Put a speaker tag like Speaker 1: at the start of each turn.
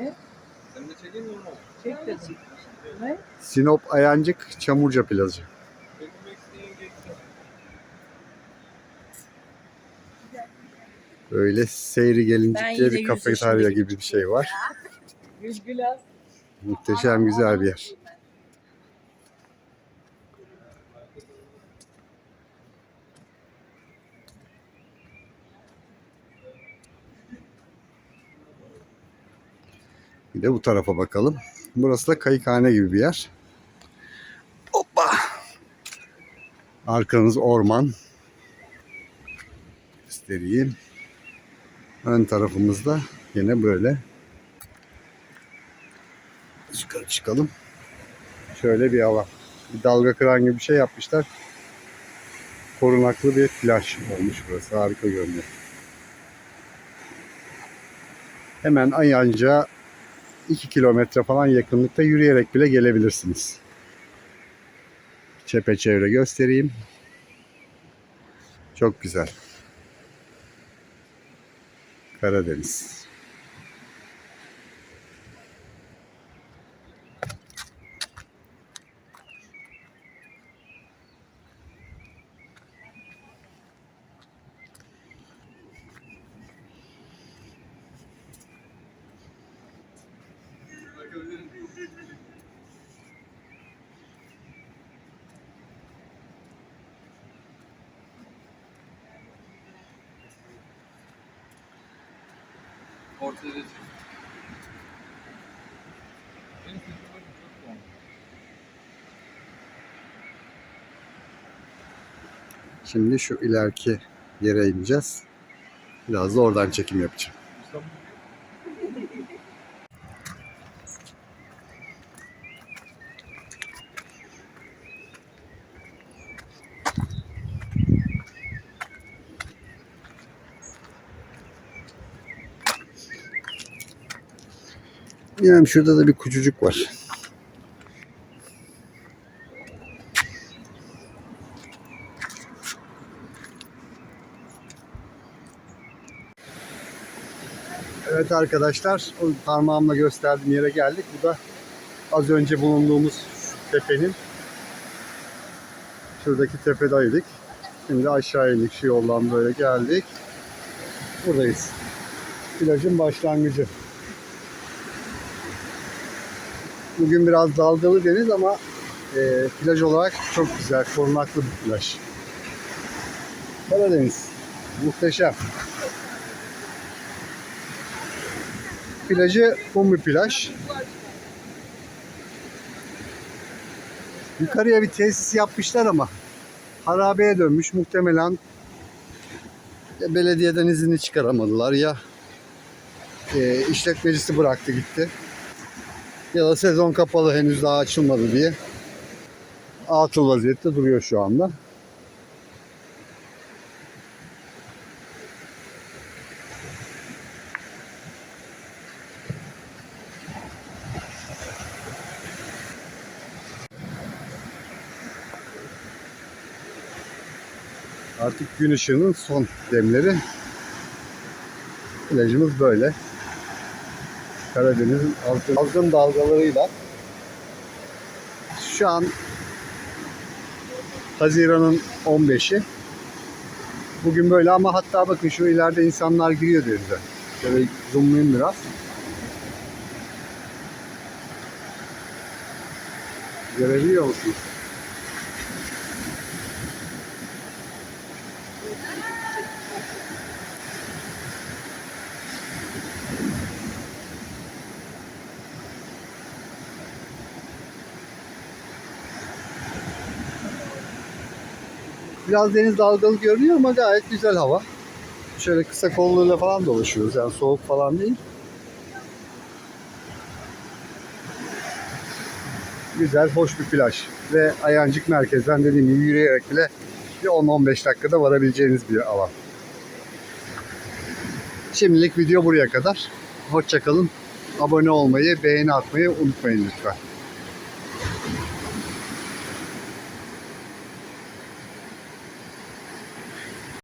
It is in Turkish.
Speaker 1: Ne?
Speaker 2: Sen de çekeyim mi onu?
Speaker 1: Çek dedim. Ne?
Speaker 3: Sinop Ayancık Çamurca
Speaker 2: geçti.
Speaker 3: Böyle seyri
Speaker 4: Ben
Speaker 3: gelincik diye
Speaker 4: yine
Speaker 3: bir
Speaker 4: yüz
Speaker 3: kafeterya gibi bir şey var.
Speaker 1: Gülgül az.
Speaker 3: Muhteşem güzel bir yer. Bir de bu tarafa bakalım. Burası da kayıkhane gibi bir yer. Hoppa. Arkanız orman. Göstereyim. Ön tarafımızda yine böyle. Yukarı çıkalım. Şöyle bir hava. Bir dalga kıran gibi bir şey yapmışlar. Korunaklı bir plaj olmuş burası. Harika görünüyor. Hemen Ayancı'ya 2 kilometre falan yakınlıkta yürüyerek bile gelebilirsiniz. Çepeçevre göstereyim. Çok güzel. Karadeniz.
Speaker 2: Ortaya yoğun.
Speaker 3: Şimdi şu ileriki yere ineceğiz. Biraz da oradan çekim yapacağım. Yani şurada da bir kucucuk var. Evet arkadaşlar, o parmağımla gösterdiğim yere geldik. Bu da az önce bulunduğumuz tepenin şuradaki tepedeydik. Şimdi aşağı indik şu yoldan böyle geldik. Buradayız. Plajın başlangıcı. Bugün biraz dalgalı deniz ama e, plaj olarak çok güzel, korunaklı bir plaj. Karadeniz. Muhteşem. Plajı kum plaj. Yukarıya bir tesis yapmışlar ama harabeye dönmüş. Muhtemelen ya belediyeden izini çıkaramadılar ya e, işletmecisi bıraktı gitti ya da sezon kapalı henüz daha açılmadı diye atıl vaziyette duruyor şu anda. Artık gün ışığının son demleri. Plajımız böyle. Karadeniz'in altın, altın dalgalarıyla şu an Haziran'ın 15'i. Bugün böyle ama hatta bakın şu ileride insanlar giriyor denize. Şöyle zoomlayayım biraz. Görebiliyor musunuz? Biraz deniz dalgalı görünüyor ama gayet güzel hava. Şöyle kısa kolluyla falan dolaşıyoruz. Yani soğuk falan değil. Güzel, hoş bir plaj. Ve Ayancık merkezden dediğim gibi yürüyerek bile bir 10-15 dakikada varabileceğiniz bir alan. Şimdilik video buraya kadar. Hoşçakalın. Abone olmayı, beğeni atmayı unutmayın lütfen.